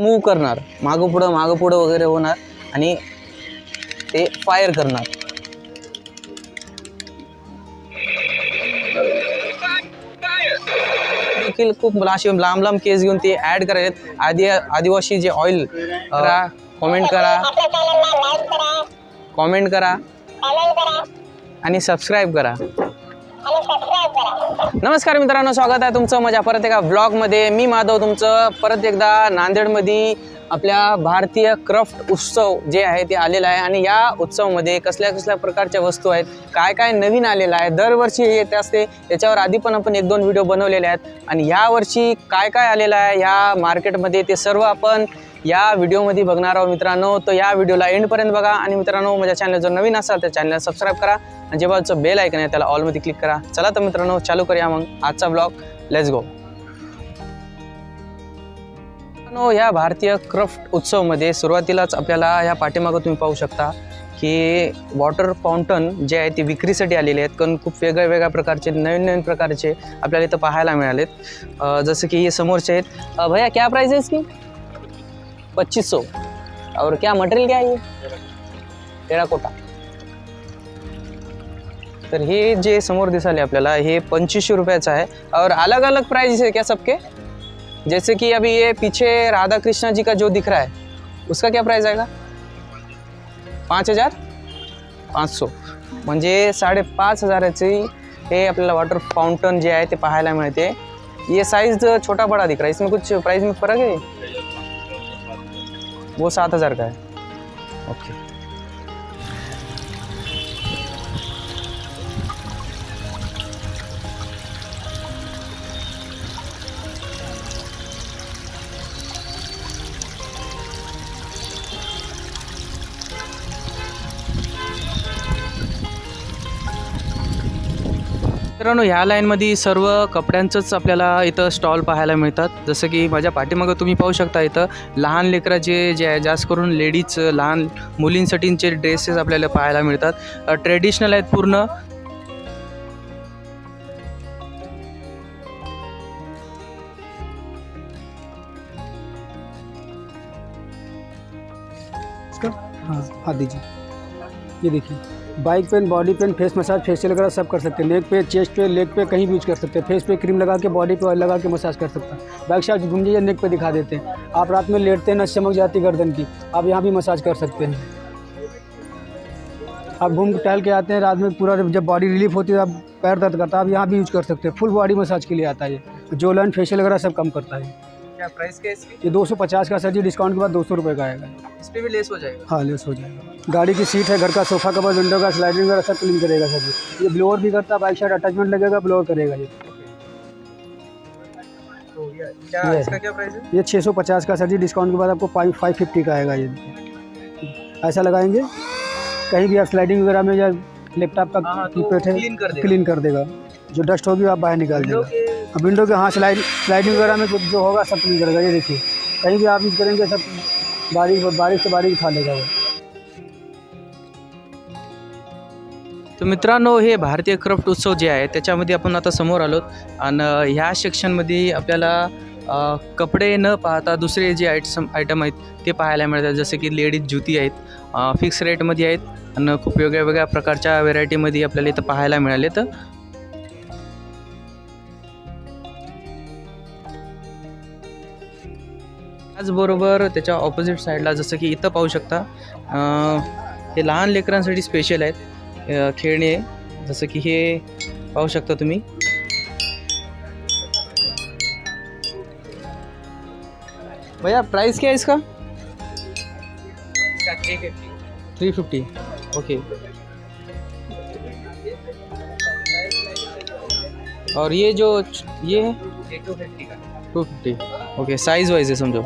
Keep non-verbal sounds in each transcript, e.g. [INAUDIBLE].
Move करणार. मागं पुढं मागं पुढं वगैरे होणार आणि ते फायर करणार. देखील खूप अशी लांब लांब केस घेऊन ते ऍड करायचे आदि आदिवासी जे ऑइल करा. कॉमेंट करा. कॉमेंट करा. आणि सबस्क्राईब करा. नमस्कार मित्रांनो स्वागत आहे तुमचं माझ्या परत एका ब्लॉगमध्ये मी माधव तुमचं परत एकदा नांदेडमध्ये आपल्या भारतीय क्राफ्ट उत्सव जे आहे ते आलेला आहे. आणि या उत्सवामध्ये कसल्या कसल्या प्रकारच्या वस्तू आहेत काय काय नवीन आलेलं आहे दरवर्षी हे येत असते याच्यावर आधी पण आपण एक दोन व्हिडिओ बनवलेले आहेत. आणि यावर्षी काय काय आलेलं आहे ह्या मार्केटमध्ये ते सर्व आपण या व्हिडिओमध्ये बघणार आहोत मित्रांनो. तर या व्हिडिओला एंडपर्यंत बघा. आणि मित्रांनो माझ्या चॅनल जर नवीन असाल तर चॅनलला सबस्क्राईब करा. आणि जेव्हा बाजूचं बेल ऐकन आहे त्याला ऑलमध्ये क्लिक करा. चला तर मित्रांनो चालू करूया मग आजचा ब्लॉग लेट्स गो मित्रांनो ह्या भारतीय क्राफ्ट उत्सवमध्ये सुरुवातीलाच आपल्याला ह्या पाठीमागं तुम्ही पाहू शकता की वॉटर फाउंटन जे आहे ते विक्रीसाठी आलेले आहेत. कारण खूप वेगळ्या वेगळ्या प्रकारचे नवीन नवीन प्रकारचे आपल्याला इथं पाहायला मिळालेत. जसं की हे समोरचे आहेत. भैया क्या प्राइस आहेस की पच्चीस सौ। और क्या मटेरियल क्या है ये? टेराकोटा तर हे जे समोर दिसाले आपल्याला, हे पंचवीसशे रुपयाचं आहे. और अलग अलग प्राइस है क्या सबके? जैसे कि अभी ये पीछे राधा कृष्णा जी का जो दिख रहा है, उसका क्या प्राइस आएगा? पाच हज़ार पाच सौ। म्हणजे साडेपाच हजाराची हे आपल्याला वॉटर फाउंटन जे आहे ते पाहायला मिळते. ये साइज़ छोटा बड़ा दिख रहा है. इसमें कुछ प्राइस में फ़र्क है वो सात हज़ार का है। ओके मित्रांनो ह्या लाईनमध्ये सर्व कपड्यांचंच आपल्याला इथं स्टॉल पाहायला मिळतात. जसं की माझ्या पाठीमागं तुम्ही पाहू शकता इथं लहान लेकराचे जे आहे जास्त करून लेडीज लहान मुलींसाठीचे ड्रेसेस आपल्याला पाहायला मिळतात. ट्रेडिशनल आहेत पूर्ण. हां हाँ दीजिए ये देखिए back pain body pain face massage, facial वगैरह सब कर सकते हैं। नेक पे, चेस्ट पे, लेग पे कहीं भी यूज़ कर सकते हैं। फेस पे क्रीम लगा के, बॉडी पे ऑयल लगा के मसाज कर सकते हैं। बाइक से आप घूम जाइए, नेक पे दिखा देते हैं। आप रात में लेटते हैं न, चमक जाती गर्दन की। आप यहाँ भी मसाज कर सकते हैं। आप घूम टहल के आते हैं, रात में पूरा जब बॉडी रिलीफ होती है, आप पैर दर्द करता है, आप यहाँ भी यूज़ कर सकते हैं। फुल बॉडी मसाज के लिए आता है ये। जो लाइन फेशियल वगैरह सब कम करता है। क्या प्राइस क्या इसकी? ये दो सौ पचास का सर जी डिस्काउंट के बाद दो सौ रुपये का आएगा। इस पर भी लेस हो जाएगा? हाँ लेस हो जाएगा। गाड़ी की सीट है घर का सोफा कवर विंडो का स्लाइडिंग वगैरह सब क्लीन करेगा सर जी। ये ब्लोअर भी करता है बाइक साइड अटैचमेंट लगेगा ब्लोअर करेगा ये। तो क्या इसका क्या प्राइस है? ये छः सौ पचास का सर जी डिस्काउंट के बाद आपको फाइव फिफ्टी का आएगा ये। ऐसा लगाएँगे कहीं भी आप स्लाइडिंग वगैरह में या लैपटॉप का कीपैड है। क्लीन कर देगा। जो डस्ट होगी आप बाहर निकाल देगा। विंडो के हाँ स्लाइड स्लाइडिंग वगैरह में जो होगा सब क्लीन करेगा हो ये देखिए। कहीं भी आप यूज करेंगे सब बारीक बारीक से बारीक उठा लेगा वो। तर मित्रांनो हे भारतीय क्राफ्ट उत्सव जे आहे त्याच्यामध्ये आपण आता समोर आलो आणि ह्या सेक्शनमध्ये आपल्याला कपडे न पाहता दुसरे जे आयटम आयटम आहेत ते पाहायला मिळतात. जसे की लेडीज ज्युती आहेत फिक्स रेटमध्ये आहेत. आणि खूप वेगळ्या वेगळ्या प्रकारच्या व्हेरायटीमध्ये आपल्याला इथं पाहायला मिळाले तर त्याचबरोबर त्याच्या ऑपोजिट साईडला जसं की इथं पाहू शकता हे लहान लेकरांसाठी स्पेशल आहेत खेळणे. जसं की हे पाहू शकता तुम्ही. भैया प्राइस क्या है इसका? थ्री फिफ्टी ओके और ये जो ये? है two fifty okay size wise है समझो.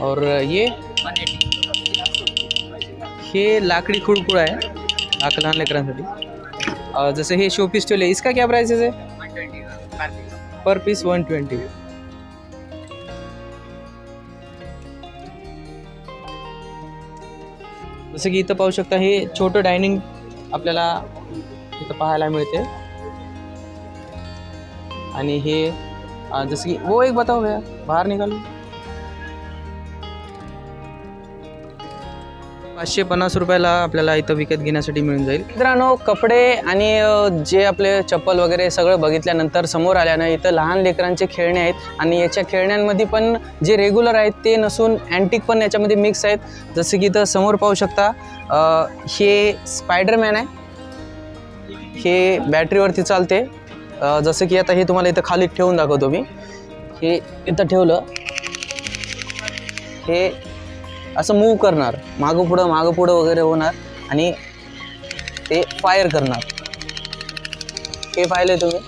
और ये हे लाकडी खुडकुड आहे लाक लहान लेकरांसाठी जसं हे शोपीस ठेवले इसका क्या प्राइसेस है पर पीस वन ट्वेंटी जसं की इथं पाहू शकता हे छोटं डायनिंग आपल्याला इथं पाहायला मिळते. आणि हे जसं की वो एक बताओ भैया बाहेर निघालो. पाचशे पन्नास रुपयाला आपल्याला इथं विकत घेण्यासाठी मिळून जाईल. मित्रांनो कपडे आणि जे आपले चप्पल वगैरे सगळं बघितल्यानंतर समोर आल्यानं इथं लहान लेकरांचे खेळणे आहेत आणि याच्या खेळण्यांमध्ये पण जे रेग्युलर आहेत ते नसून अँटिक पण याच्यामध्ये मिक्स आहेत. जसं की इथं समोर पाहू शकता हे स्पायडरमॅन आहे. हे बॅटरीवरती चालते. जसं की आता हे तुम्हाला इथं खाली ठेवून दाखवतो मी. हे इथं ठेवलं. हे असं मूव करणार. मागं पुढं मागं पुढं वगैरे होणार आणि ते फायर करणार. हे पाहिले तुम्ही?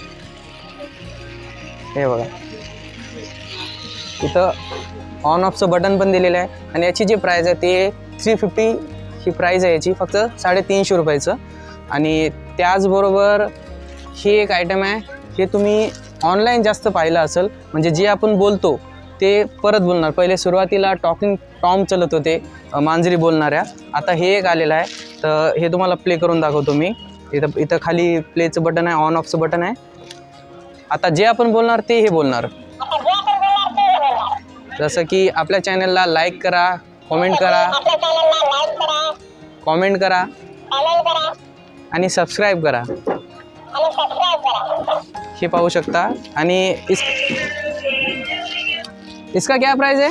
हे बघा. इथं ऑन ऑफचं बटन पण दिलेलं आहे आणि याची जी प्राईज आहे ते थ्री फिफ्टी ही प्राईज आहे याची. फक्त साडेतीनशे रुपयाचं. आणि त्याचबरोबर ही एक आयटम आहे हे तुम्ही ऑनलाईन जास्त पाहिलं असेल. म्हणजे जे आपण बोलतो ते परत बोलणार. पहिले सुरुवातीला टॉकिंग टॉम चलत होते मांजरी बोलणाऱ्या. आता हे एक आलेलं आहे. तर हे तुम्हाला प्ले करून दाखवतो मी. इथं इथं खाली प्लेचं बटन आहे ऑन ऑफचं बटन आहे. आता जे आपण बोलणार ते हे बोलणार. जसं की आपल्या चॅनलला लाईक करा कॉमेंट करा. कॉमेंट करा. आणि सबस्क्राईब करा. हे पाहू शकता. आणि इस इसका क्या प्राइस आहे?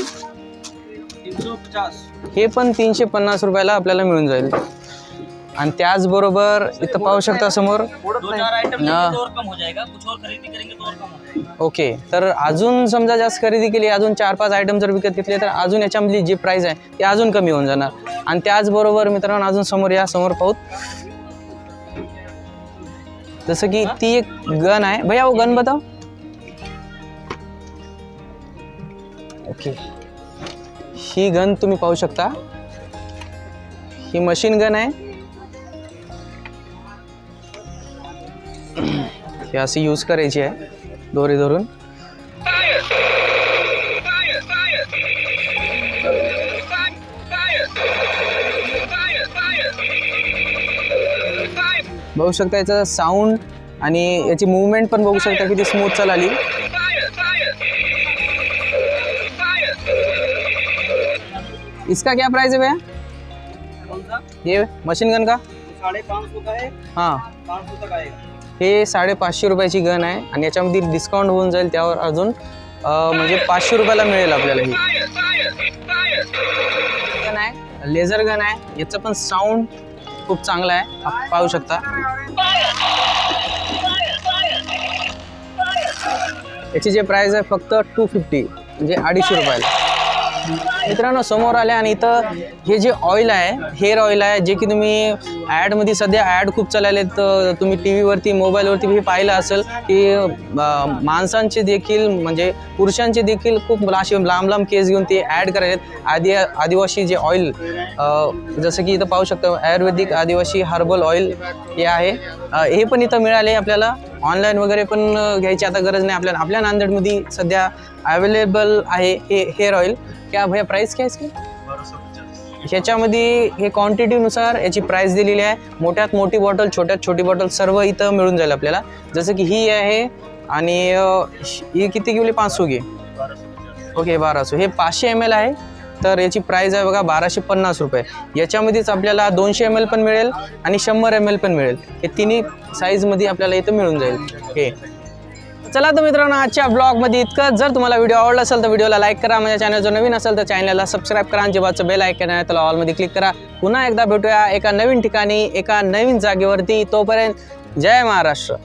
हे पण तीनशे पन्नास रुपयाला आपल्याला मिळून जाईल. आणि त्याचबरोबर इथं पाहू शकता समोर. हा. ओके. तर अजून समजा जास्त खरेदी केली अजून चार पाच आयटम जर विकत घेतले तर अजून याच्यामधली जी प्राईस आहे ती अजून कमी होऊन जाणार. आणि त्याचबरोबर मित्रांनो अजून समोर या समोर पाहूत जसं की ती एक गन आहे. भैया वो गन बताओ. ओके. ही गन तुम्ही पाहू शकता. ही मशीन गन आहे. [CLEARS THROAT] ही अशी यूज करायची आहे दोरी धरून. बघू शकता याचं साऊंड आणि याची मुवमेंट पण बघू शकता किती स्मूथ चालली. इसका क्या प्राइस है भैया? ये मशीन गन का? साढ़े पाँच सौ का है। हां पाँच सौ तक आएगा हे साडेपाचशे रुपयाची गन आहे आणि याच्यामध्ये डिस्काउंट होऊन जाईल त्यावर अजून म्हणजे पाचशे रुपयाला मिळेल आपल्याला ही. गन आहे. लेझर गन आहे. याचं पण साऊंड खूप चांगला आहे. आप पाहू शकता. याची जे प्राइस आहे फक्त टू फिफ्टी म्हणजे अडीचशे रुपयाला. मित्रांनो समोर आले आणि इथं हे जे ऑइल आहे हेअर ऑइल आहे जे की तुम्ही ॲडमध्ये सध्या ॲड खूप चालले तर तुम्ही टी व्हीवरती मोबाईलवरती हे पाहिलं असेल की माणसांचे देखील म्हणजे पुरुषांचे देखील खूप असे लांब लांब केस घेऊन ते ॲड करायलेत आदि आदिवासी जे ऑइल जसं की इथं पाहू शकतो आयुर्वेदिक आदिवासी हर्बल ऑइल हे आहे. हे पण इथं मिळाले आपल्याला. ऑनलाईन वगैरे पण घ्यायची आता गरज नाही आपल्याला. आपल्या नांदेडमध्ये सध्या अवेलेबल आहे हे हेअर ऑइल क्या भैया प्राइस क्या इसकी? ह्याच्यामध्ये हे क्वांटिटीनुसार याची प्राइस दिलेली आहे. मोठ्यात मोठी बॉटल छोट्यात छोटी बॉटल सर्व इथं मिळून जाईल आपल्याला. जसं की ही आहे आणि ही किती घेऊली पाचशे घे. ओके बाराशे. हे पाचशे एम एल आहे. तर याची प्राईज आहे बघा बाराशे पन्नास रुपये. याच्यामध्येच आपल्याला दोनशे एम एल पण मिळेल आणि शंभर एम एल पण मिळेल. हे तिन्ही साईजमध्ये आपल्याला इथं मिळून जाईल. हे चला तर मित्रांनो आजच्या ब्लॉगमध्ये इतकं जर तुम्हाला व्हिडिओ आवडला असेल तर व्हिडिओला लाईक करा. माझ्या चॅनल जर नवीन असेल तर चॅनलला सबस्क्राईब करा. आणि जेव्हाचं बेल ऐकन आहे त्याला ऑलमध्ये क्लिक करा. पुन्हा एकदा भेटूया एका नवीन ठिकाणी एका नवीन जागेवरती. तोपर्यंत जय महाराष्ट्र.